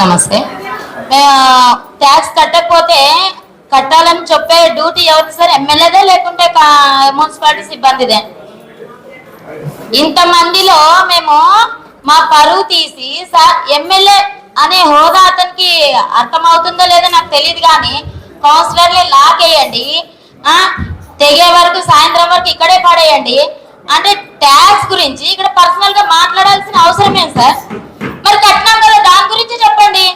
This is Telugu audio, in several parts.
నమస్తే. ట్యాక్స్ కట్టకపోతే కట్టాలని చెప్పే డ్యూటీ ఎవరు సార్? ఎమ్మెల్యేదే లేకుంటే మున్సిపాలిటీ సిబ్బందిదే. ఇంతమందిలో మేము మా పరువు తీసి సార్ ఎమ్మెల్యే అనే హోదా అతనికి అర్థమవుతుందో లేదో నాకు తెలియదు కానీ కౌన్సిలర్లే లాకేయండి తెగే వరకు సాయంత్రం వరకు ఇక్కడే పడేయండి. అంటే ట్యాక్స్ గురించి ఇక్కడ పర్సనల్గా మాట్లాడాల్సిన అవసరం ఏం సార్? మరి కట్నం గురించి చెప్పండి.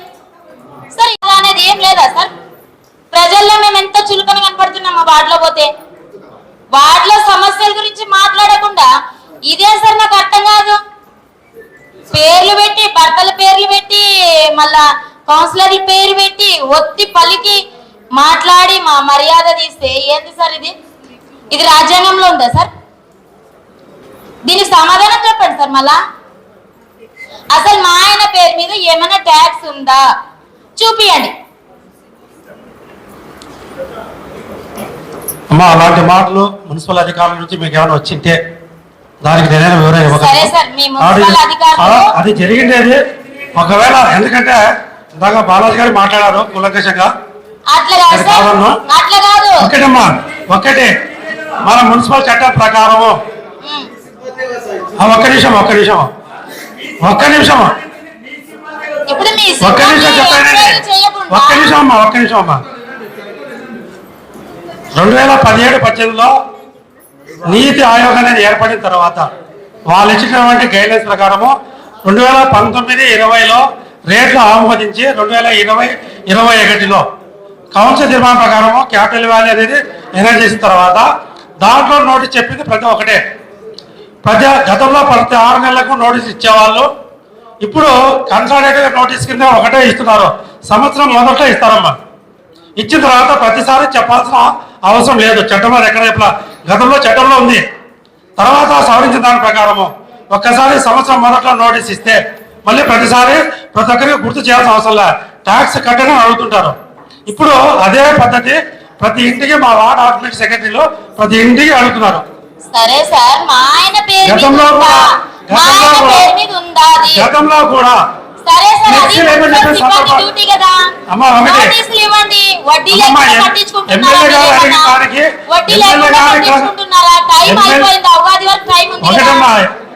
సార్ ఇలా అనేది ఏం లేదా సార్? ప్రజల్లో మేము ఎంత చులకన కనపడుతున్నాం మా వార్డులో పోతే. వార్డులో సమస్యల గురించి మాట్లాడకుండా ఇదే సార్ నాకు అర్థం కాదు. పేర్లు పెట్టి భర్తల పేర్లు పెట్టి మళ్ళా కౌన్సిలర్ పేరు పెట్టి ఒత్తి పలికి మాట్లాడి మా మర్యాద తీస్తే ఏంది సార్ ఇది? ఇది రాజ్యాంగంలో ఉందా సార్? దీనికి సమాధానం చెప్పండి సార్ మళ్ళా. అసలు మా ఆయన పేరు మీద ఏమైనా ట్యాక్స్ ఉందా? చూపియండి. అమ్మా అలాంటి మాటలు మున్సిపల్ అధికారుల నుంచి మీకు ఏమైనా వచ్చింటే దానికి నేనైనా వివరణ ఇవ్వగలను. అది- జరిగిండేది ఒకవేళ ఎందుకంటే ఇందాక బాలాజీ గారు మాట్లాడారు కులంకషంగా. ఒకటమ్మా ఒకటే. మన మున్సిపల్ చట్టం ప్రకారము. ఒక్క నిమిషం ఒక్క నిమిషం. ఒక్క నిమిషం ఒక్క నిమిషం చెప్పండి. చేయకుండా ఒక్క నిమిషం అమ్మా ఒక్క నిమిషం అమ్మా రెండు వేల పదిహేడు పద్దెనిమిదిలో నీతి ఆయోగ్ అనేది ఏర్పడిన తర్వాత వాళ్ళు ఇచ్చినటువంటి గైడ్లైన్స్ ప్రకారము రెండు వేల పంతొమ్మిది ఇరవైలో రేట్లు ఆమోదించి రెండు వేల ఇరవై ఇరవై ఒకటిలో కౌన్సిల్ తీర్మానం ప్రకారము క్యాపిటల్ వాల్యూ అనేది ఎనర్జీ చేసిన తర్వాత దాంట్లో నోటీస్ చెప్పింది ప్రతి ఒక్కటే. ప్రతి గతంలో ప్రతి ఆరు నెలలకు నోటీస్ ఇచ్చేవాళ్ళు ఇప్పుడు కన్సల్టేటివ్ నోటీస్ కింద ఒకటే ఇస్తున్నారు. సంవత్సరం మొదట్లో ఇస్తారమ్మా. ఇచ్చిన తర్వాత ప్రతిసారి చెప్పాల్సిన అవసరం లేదు. చట్టంలో ఎక్కడ ఇట్లా గతంలో చట్టంలో ఉంది. తర్వాత సవరించిన దాని ప్రకారము ఒక్కసారి సంవత్సరం మొదట్లో నోటీస్ ఇస్తే మళ్ళీ ప్రతిసారి ప్రతి ఒక్కరికి గుర్తు చేయాల్సిన అవసరం లేదు ట్యాక్స్ కట్టడం అడుగుతుంటారు. ఇప్పుడు అదే పద్ధతి ప్రతి ఇంటికి మా వార్డ్ ఆర్గనైజ్ సెక్రటరీలో ప్రతి ఇంటికి అడుగుతున్నారు. సరే సార్ మా ఆయన పేరు గతంలో కూడా- మా ఆయన పేరు మీద అది? గతంలో కూడా. సరే సార్ అది సందర్భం- డ్యూటీ కదా. అమ్మా, ఒకటే. నోటీసులు ఇవ్వండి. వడ్డీ లేకుండా ఎం- ఎమ్మెల్యే గారు అడిగిన? దానికి వడ్డీ ఎమ్మెల్యే లేకుండా గారు కట్టించుకుంటున్నారా టైం ఎమ్మెల్యే- అయిపోయింది ఉగాది వరకు టైం ఉంది కదా.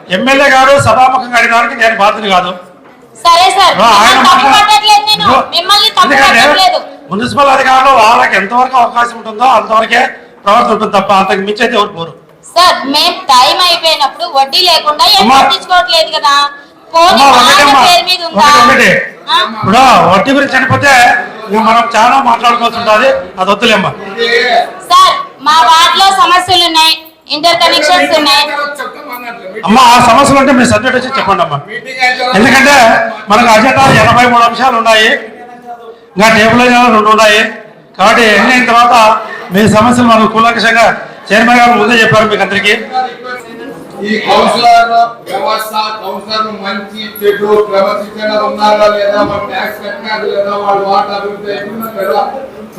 ఎమ్మెల్యే గారు సభాముఖంగా అడిగడానికి నేను బాధ్యత కాదు. సరే సార్ ఆ, ఆయన మిమ్మల్ని తప్పు పట్టట్లేదు నేను. ఇదిగో, మిమ్మల్ని తప్పు ఎందుకంటే పట్టట్లేదు. మున్సిపల్ అధికారులు వాళ్ళకి ఎంతవరకు అవకాశం ఉంటుందో అంతవరకే ప్రవర్తన ఉంటుంది తప్ప అంతకు మించి అయితే ఎవరు పోరు. సార్ మేము టైం అయిపోయినప్పుడు వడ్డీ లేకుండా ఏం. పట్టించుకోవట్లేదు కదా. పోనీ మా. పేరు మీద ఉందా? ఇప్పుడు వడ్డీ గురించి చనిపోతే మనం చాలా మాట్లాడుకోవాల్సి ఉంటుంది. అది వద్దులేమ్మా. సార్ మా వార్డులో సమస్యలు ఉన్నాయి. ఇంటర్ కనెక్షన్స్ ఉన్నాయి. అమ్మా ఆ సమస్యలు ఉంటే మీరు సబ్జెక్ట్ వచ్చి చెప్పండి అమ్మా. ఎందుకంటే మనకు అజెండా ఎనభై మూడు అంశాలు ఉన్నాయి. ఇంకా టేబుల్ రెండు ఉన్నాయి. కాబట్టి ఎన్ని అయిన తర్వాత మీ సమస్యలు మనకు కూలంకషంగా చైర్మన్ గారు ముందే చెప్పారు మీకు అందరికీ. ఈ కౌన్సిలర్ వ్యవస్థ కౌన్సిలర్ మంచి చెడు క్రమశిక్షణ ఉన్నారా లేదా మన ట్యాక్స్ కట్టినారు లేదా వాళ్ళ వాట అభివృద్ధి లేదా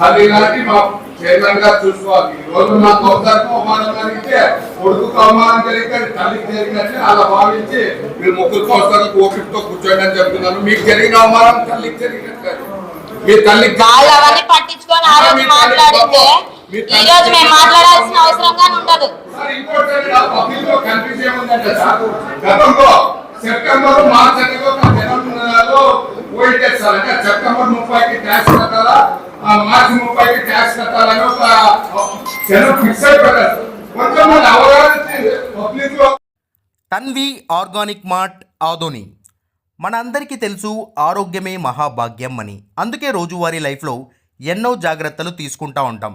అది కాబట్టి మా చైర్మన్ గారు చూసుకోవాలి. ఈ రోజు నా కౌన్సిలర్కు అవమానం జరిగితే కొడుకుకు అవమానం జరిగితే అది తల్లికి జరిగినట్టు అలా భావించి మీరు ముగ్గురు కౌన్సిలర్లకు ఓపికతో కూర్చోండి అని చెప్తున్నాను. మీకు జరిగిన అవమానం తల్లికి జరిగినట్టు. మీ అవన్నీ పట్టించుకొని ఈ రోజు మేము మాట్లాడాల్సిన అవసరంగానే ఉండదు. సార్ ఇంకోటి ఏంటంటే ఆ పబ్లిక్లో కన్ఫ్యూజ్ ఏముందంటే సార్ గతంలో సెప్టెంబర్ మార్చ్ అంటే సెప్టెంబర్ ముప్పైకి ట్యాక్స్ కట్టాలా ఆ మార్చి ముప్పైకి ట్యాక్స్ కట్టాలని ఒక సెలవు ఫిక్స్ అయిపోయారు. అవగాహన పబ్లిక్లో తన్వి ఆర్గానిక్ మార్ట్ ఆదోని మన అందరికీ తెలుసు ఆరోగ్యమే మహాభాగ్యం అని. అందుకే రోజువారీ లైఫ్లో ఎన్నో జాగ్రత్తలు తీసుకుంటా ఉంటాం.